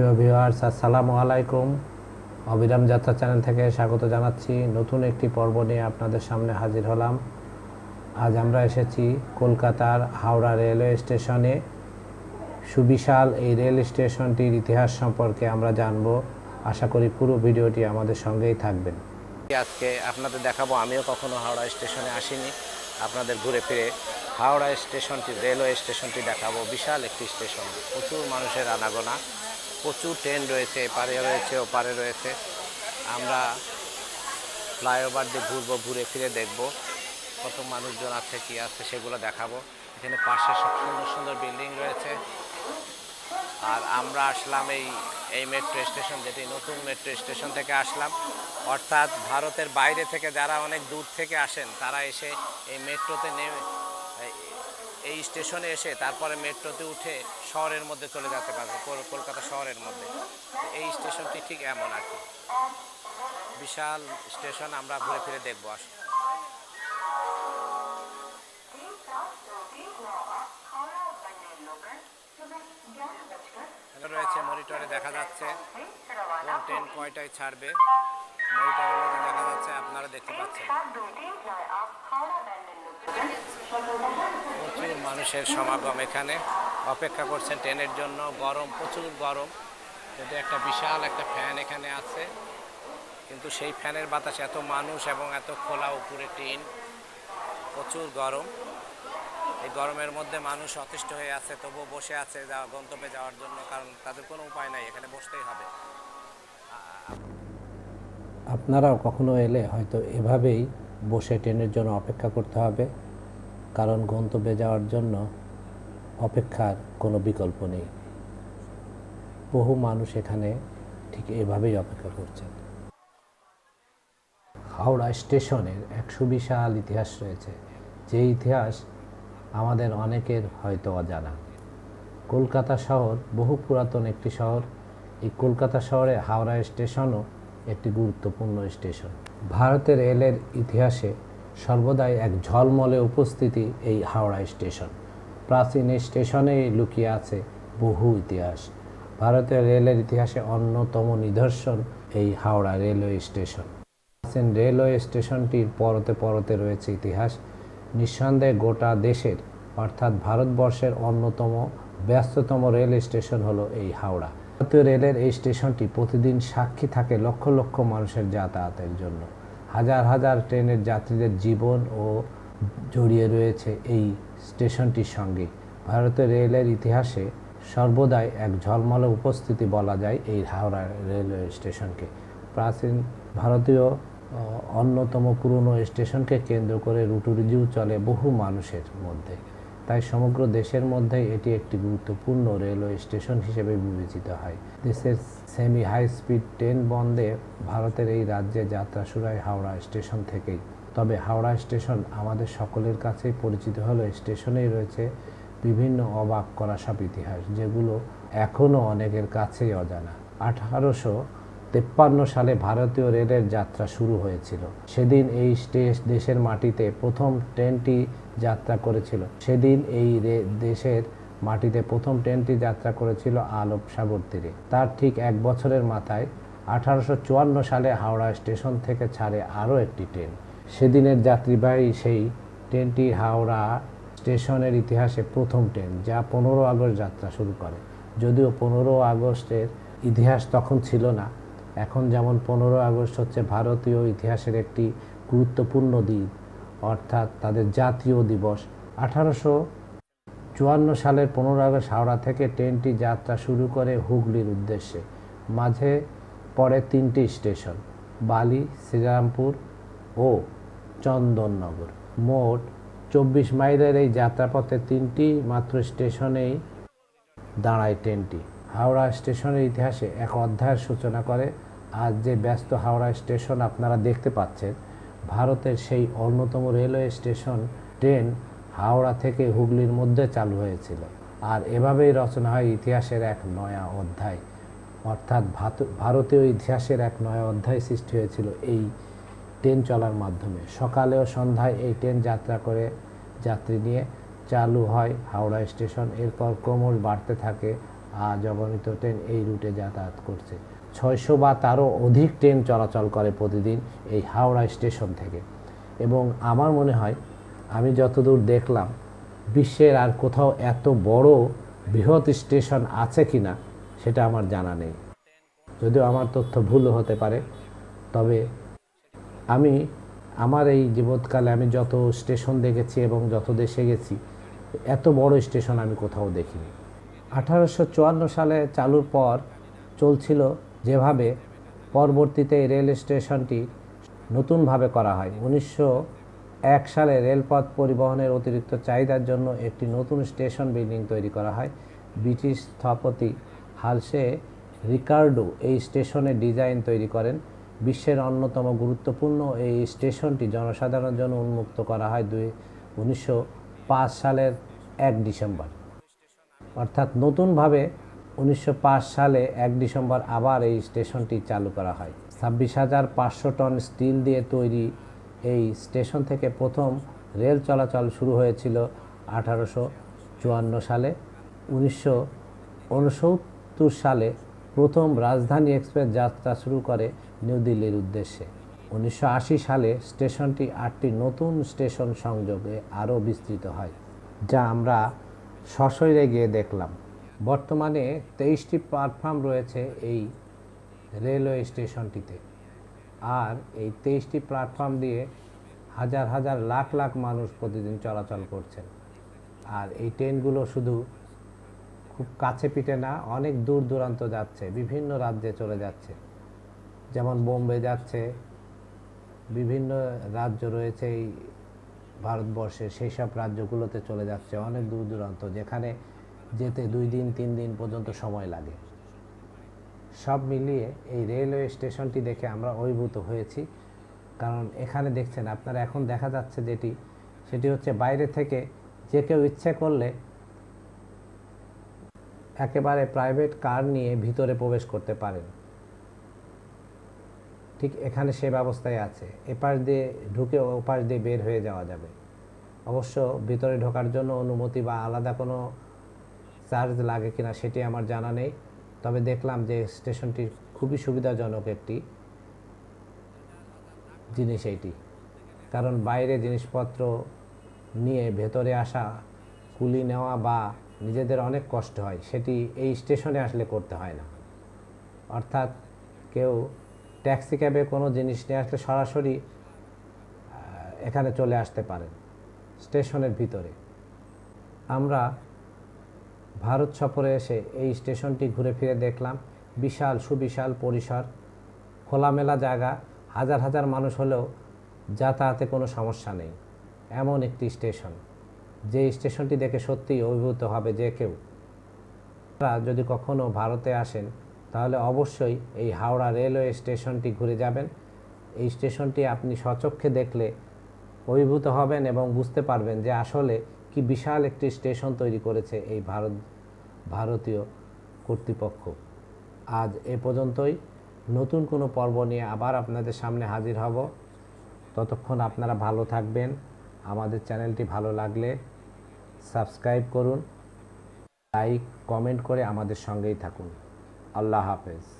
প্রিয় ভিউয়ার্স, আসসালামু আলাইকুম। অবিরাম যাত্রা চ্যানেল থেকে স্বাগত জানাচ্ছি। নতুন একটি পর্ব নিয়ে আপনাদের সামনে হাজির হলাম। আজ আমরা এসেছি কলকাতার হাওড়া রেলওয়ে স্টেশনে। সুবিশাল এই রেল স্টেশনটির ইতিহাস সম্পর্কে আমরা জানব। আশা করি পুরো ভিডিওটি আমাদের সঙ্গেই থাকবেন। আজকে আপনাদের দেখাবো, আমিও কখনো হাওড়া স্টেশনে আসিনি। আপনাদের ঘুরে ফিরে হাওড়া স্টেশনটি, রেলওয়ে স্টেশনটি দেখাবো। বিশাল একটি স্টেশন, প্রচুর মানুষের আনাগোনা। প্রচুর ট্রেন রয়েছে, এপারে রয়েছে, ওপারে রয়েছে। আমরা ফ্লাইওভার দিয়ে ঘুরবো, ঘুরে ফিরে দেখব। কত মানুষজন আছে, কি আছে, সেগুলো দেখাবো। এখানে পাশে সব সুন্দর সুন্দর বিল্ডিং রয়েছে। আর আমরা আসলাম এই এই মেট্রো স্টেশন যেটি নতুন মেট্রো স্টেশন থেকে আসলাম। অর্থাৎ ভারতের বাইরে থেকে যারা অনেক দূর থেকে আসেন, তারা এসে এই মেট্রোতে নেমে এই- স্টেশনে এসে তারপরে মেট্রোতে উঠে শহরের মধ্যে চলে যেতে পারবে, কল- কলকাতা শহরের মধ্যে। এই স্টেশনটি ঠিক এমন আর কি। বিশাল স্টেশন আমরা ঘুরে ফিরে দেখব এখানে রয়েছে মনিটরে দেখা যাচ্ছে। কোন ট্রেন কয়টায় ছাড়বে? মনিটরের মধ্যে দেখা যাচ্ছে, আপনারা দেখতে পাচ্ছেন প্রচুর মানুষের সমাগম এখানে। অপেক্ষা করছেন ট্রেনের জন্য। গরম, প্রচুর গরম। কিন্তু একটা বিশাল একটা ফ্যান এখানে আছে। কিন্তু সেই ফ্যানের বাতাসে এত মানুষ এবং এত খোলা উপরে টিন, প্রচুর গরম। এই গরমের মধ্যে মানুষ অতিষ্ঠ হয়ে আছে, তবুও বসে আছে যা গন্তব্যে যাওয়ার জন্য, কারণ তাদের কোনো উপায় নাই, এখানে বসতেই হবে। আপনারাও কখনো এলে হয়তো এভাবেই বসে ট্রেনের জন্য অপেক্ষা করতে হবে। কারণ গন্তব্যে যাওয়ার জন্য অপেক্ষার কোনো বিকল্প নেই। বহু মানুষ এখানে ঠিক এভাবেই অপেক্ষা করছেন। হাওড়া স্টেশনের এক সুবিশাল ইতিহাস রয়েছে। যে ইতিহাস আমাদের অনেকের হয়তো অজানা। কলকাতা শহর বহু পুরাতন একটি শহর। এই কলকাতা শহরে হাওড়া স্টেশনও একটি গুরুত্বপূর্ণ স্টেশন। ভারতের রেলের ইতিহাসে সর্বদাই এক ঝলমলে উপস্থিতি এই হাওড়া স্টেশন। প্রাচীন এই স্টেশনেই লুকিয়ে আছে বহু ইতিহাস। ভারতের রেলের ইতিহাসে অন্যতম নিদর্শন এই হাওড়া রেলওয়ে স্টেশন। প্রাচীন রেলওয়ে স্টেশনটির পরতে পরতে রয়েছে ইতিহাস। নিঃসন্দেহে গোটা দেশের, অর্থাৎ ভারতবর্ষের অন্যতম ব্যস্ততম রেল স্টেশন হলো এই হাওড়া। ভারতীয় রেলের এই স্টেশনটি প্রতিদিন সাক্ষী থাকে লক্ষ লক্ষ মানুষের যাতায়াতের জন্য। হাজার হাজার ট্রেনের যাত্রীদের জীবন ও জড়িয়ে রয়েছে এই স্টেশনটির সঙ্গে। ভারতের রেলের ইতিহাসে সর্বদাই এক ঝলমলে উপস্থিতি বলা যায় এই হাওড়া রেলওয়ে স্টেশনকে। প্রাচীন ভারতীয় অন্যতম পুরনো স্টেশনকে কেন্দ্র করে রুটুরিজিও চলে বহু মানুষের মধ্যে। তাই সমগ্র দেশের মধ্যে এটি একটি গুরুত্বপূর্ণ রেলওয়ে স্টেশন হিসেবে বিবেচিত হয়। দেশের সেমি হাই স্পিড ট্রেন বন্ধে ভারতের এই রাজ্যে যাত্রা শুরু হয় হাওড়া স্টেশন থেকেই। তবে হাওড়া স্টেশন আমাদের সকলের কাছেই পরিচিত হলো স্টেশনেই রয়েছে বিভিন্ন অবাক করা সব ইতিহাস, যেগুলো এখনও অনেকের কাছেই অজানা। আঠারোশো তেপ্পান্ন সালে ভারতীয় রেলের যাত্রা শুরু হয়েছিল। সেদিন এই স্টেশ দেশের মাটিতে প্রথম ট্রেনটি যাত্রা করেছিল। সেদিন এই দেশের মাটিতে প্রথম ট্রেনটি যাত্রা করেছিল আলপ সাগর তীরে। তার ঠিক এক বছরের মাথায় আঠারোশো চুয়ান্ন সালে হাওড়া স্টেশন থেকে ছাড়ে আরও একটি ট্রেন। সেদিনের যাত্রীবাহী সেই ট্রেনটি হাওড়া স্টেশনের ইতিহাসে প্রথম ট্রেন, যা পনেরো আগস্ট যাত্রা শুরু করে। যদিও পনেরো আগস্টের ইতিহাস তখন ছিল না এখন যেমন পনেরো আগস্ট হচ্ছে ভারতীয় ইতিহাসের একটি গুরুত্বপূর্ণ দিন, অর্থাৎ তাদের জাতীয় দিবস। আঠারোশো চুয়ান্ন সালের পনেরো আগস্ট হাওড়া থেকে ট্রেনটি যাত্রা শুরু করে হুগলির উদ্দেশ্যে। মাঝে পড়ে তিনটি স্টেশন, বালি, শ্রীরামপুর ও চন্দননগর। মোট চব্বিশ মাইলের এই যাত্রাপথে তিনটি মাত্র স্টেশনেই দাঁড়ায় ট্রেনটি। হাওড়া স্টেশনের ইতিহাসে এক অধ্যায়ের সূচনা করে আজ যে ব্যস্ত হাওড়া স্টেশন আপনারা দেখতে পাচ্ছেন, ভারতের সেই অন্যতম রেলওয়ে স্টেশন ট্রেন হাওড়া থেকে হুগলির মধ্যে চালু হয়েছিল। আর এভাবেই রচনা হয় ইতিহাসের এক নয়া অধ্যায়। অর্থাৎ ভারতীয় ইতিহাসের এক নয়া অধ্যায় সৃষ্টি হয়েছিল এই ট্রেন চলার মাধ্যমে। সকালে ও সন্ধ্যায় এই ট্রেন যাত্রা করে যাত্রী নিয়ে চালু হয় হাওড়া স্টেশন। এরপর ক্রমশ বাড়তে থাকে। আজ অগণিত ট্রেন এই রুটে যাতায়াত করছে। ছয়শো বা তারও অধিক ট্রেন চলাচল করে প্রতিদিন এই হাওড়া স্টেশন থেকে। এবং আমার মনে হয়, আমি যতদূর দেখলাম, বিশ্বের আর কোথাও এত বড় বৃহৎ স্টেশন আছে কি না সেটা আমার জানা নেই। যদিও আমার তথ্য ভুল হতে পারে, তবে আমি, আমার এই জীবৎকালে আমি যত স্টেশন দেখেছি এবং যত দেশে গেছি, এত বড় স্টেশন আমি কোথাও দেখিনি। আঠারোশো চুয়ান্ন সালে চালুর পর চলছিল যেভাবে পরবর্তীতে রেল স্টেশনটি নতুনভাবে করা হয়। উনিশশো এক সালে রেলপথ পরিবহনের অতিরিক্ত চাহিদার জন্য একটি নতুন স্টেশন বিল্ডিং তৈরি করা হয়। ব্রিটিশ স্থপতি হালসে রিকার্ডো এই স্টেশনের ডিজাইন তৈরি করেন। বিশ্বের অন্যতম গুরুত্বপূর্ণ এই স্টেশনটি জনসাধারণের জন্য উন্মুক্ত করা হয় দুই, উনিশশো সালের এক ডিসেম্বর। অর্থাৎ নতুনভাবে উনিশশো পাঁচ সালে এক ডিসেম্বর আবার এই স্টেশনটি চালু করা হয়। ছাব্বিশ হাজার পাঁচশো টন স্টিল দিয়ে তৈরি এই স্টেশন থেকে প্রথম রেল চলাচল শুরু হয়েছিল আঠারোশো চুয়ান্ন সালে। উনিশশো উনসত্তর সালে প্রথম রাজধানী এক্সপ্রেস যাত্রা শুরু করে নিউ দিল্লির উদ্দেশ্যে। উনিশশো আশি সালে স্টেশনটি আটটি নতুন স্টেশন সংযোগে আরও বিস্তৃত হয়, যা আমরা সশরীরে গিয়ে দেখলাম। বর্তমানে তেইশটি প্ল্যাটফর্ম রয়েছে এই রেলওয়ে স্টেশনটিতে আর এই তেইশটি প্ল্যাটফর্ম দিয়ে হাজার হাজার লাখ লাখ মানুষ প্রতিদিন চলাচল করছেন। আর এই ট্রেনগুলো শুধু খুব কাছে পিঠে না, অনেক দূর দূরান্ত যাচ্ছে, বিভিন্ন রাজ্যে চলে যাচ্ছে। যেমন বোম্বে যাচ্ছে, বিভিন্ন রাজ্য রয়েছে এই ভারতবর্ষে সেই সব রাজ্যগুলোতে চলে যাচ্ছে, অনেক দূর দূরান্ত। যেখানে যেতে দুই দিন, তিন দিন পর্যন্ত সময় লাগে। সব মিলিয়ে এই রেলওয়ে স্টেশনটি দেখে আমরা অভিভূত হয়েছি। কারণ এখানে দেখছেন, আপনারা এখন দেখা যাচ্ছে যেটি, সেটি হচ্ছে বাইরে থেকে যে কেউ ইচ্ছে করলে একেবারে প্রাইভেট কার নিয়ে ভিতরে প্রবেশ করতে পারেন। ঠিক এখানে সে ব্যবস্থায় আছে। এপাশ দিয়ে ঢুকে ওপাশ দিয়ে বের হয়ে যাওয়া যাবে। অবশ্য ভিতরে ঢোকার জন্য অনুমতি বা আলাদা কোনো চার্জ লাগে কিনা সেটি আমার জানা নেই। তবে দেখলাম যে স্টেশনটি খুবই সুবিধাজনক একটি জিনিস এইটি। কারণ বাইরে জিনিসপত্র নিয়ে ভেতরে আসা, কুলি নেওয়া বা নিজেদের অনেক কষ্ট হয়, সেটি এই স্টেশনে আসলে করতে হয় না। অর্থাৎ কেউ ট্যাক্সি ক্যাবে কোনো জিনিস নিয়ে আসলে সরাসরি এখানে চলে আসতে পারেন, স্টেশনের ভিতরে। আমরা ভারত সফরে এসে এই স্টেশনটি ঘুরে ফিরে দেখলাম। বিশাল, সুবিশাল পরিসর, খোলামেলা জায়গা, হাজার হাজার মানুষ হলেও যাতায়াতে কোনো সমস্যা নেই। এমন একটি স্টেশন। যে স্টেশনটি দেখে সত্যিই অভিভূত হবে যে কেউ। আপনারা যদি কখনো ভারতে আসেন, তাহলে অবশ্যই এই হাওড়া রেলওয়ে স্টেশনটি ঘুরে যাবেন। এই স্টেশনটি আপনি সচক্ষে দেখলে অভিভূত হবেন এবং বুঝতে পারবেন যে আসলে কি বিশাল একটি স্টেশন তৈরি করেছে এই ভারত, ভারতীয় কর্তৃপক্ষ। আজ এ পর্যন্তই। নতুন কোনো পর্ব নিয়ে আবার আপনাদের সামনে হাজির হব। ততক্ষণ আপনারা ভালো থাকবেন। আমাদের চ্যানেলটি ভালো লাগলে সাবস্ক্রাইব করুন, লাইক, কমেন্ট করে আমাদের সঙ্গেই থাকুন। আল্লাহ হাফেজ।